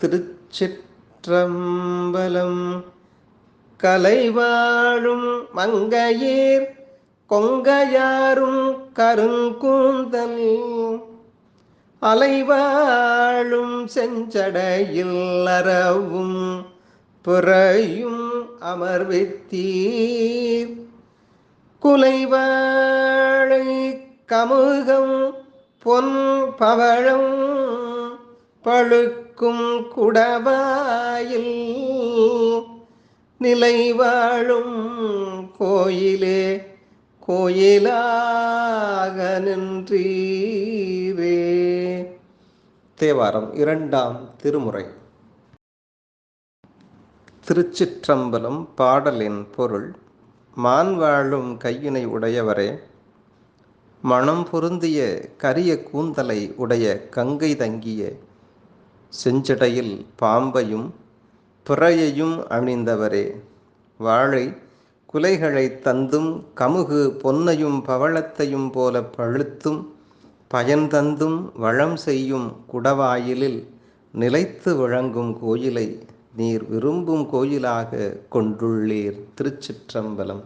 திருச்சிற்றம்பலம். கலைவாழும் மங்கையீர் கொங்கையாரும் கருங்கூந்தல். அலைவாழும் செஞ்சடையில் அறவும் புறையும் அமர்வித்தீர். குலைவாழை கமுகம் பொன் பவழம் பழுக்கும் குடவாயில் நிலை வாழும் கோயிலே கோயிலாக நின்றீரே. தேவாரம் இரண்டாம் திருமுறை. திருச்சிற்றம்பலம் பாடலின் பொருள் மான் வாழும் கையினை உடையவரே மனம் பொருந்திய கரிய கூந்தலை உடைய கங்கை தங்கிய செஞ்சடையில் பாம்பையும் பிறையையும் அணிந்தவரே. வாழை குலைகளை தந்தும் கமுகு பொன்னையும் பவளத்தையும் போல பழுத்தும் பயன் தந்தும் வளம் செய்யும் குடவாயிலில் நிலைத்து வழங்கும் கோயிலை நீர் விரும்பும் கோயிலாக கொண்டுள்ளீர் திருச்சிற்றம்பலம்.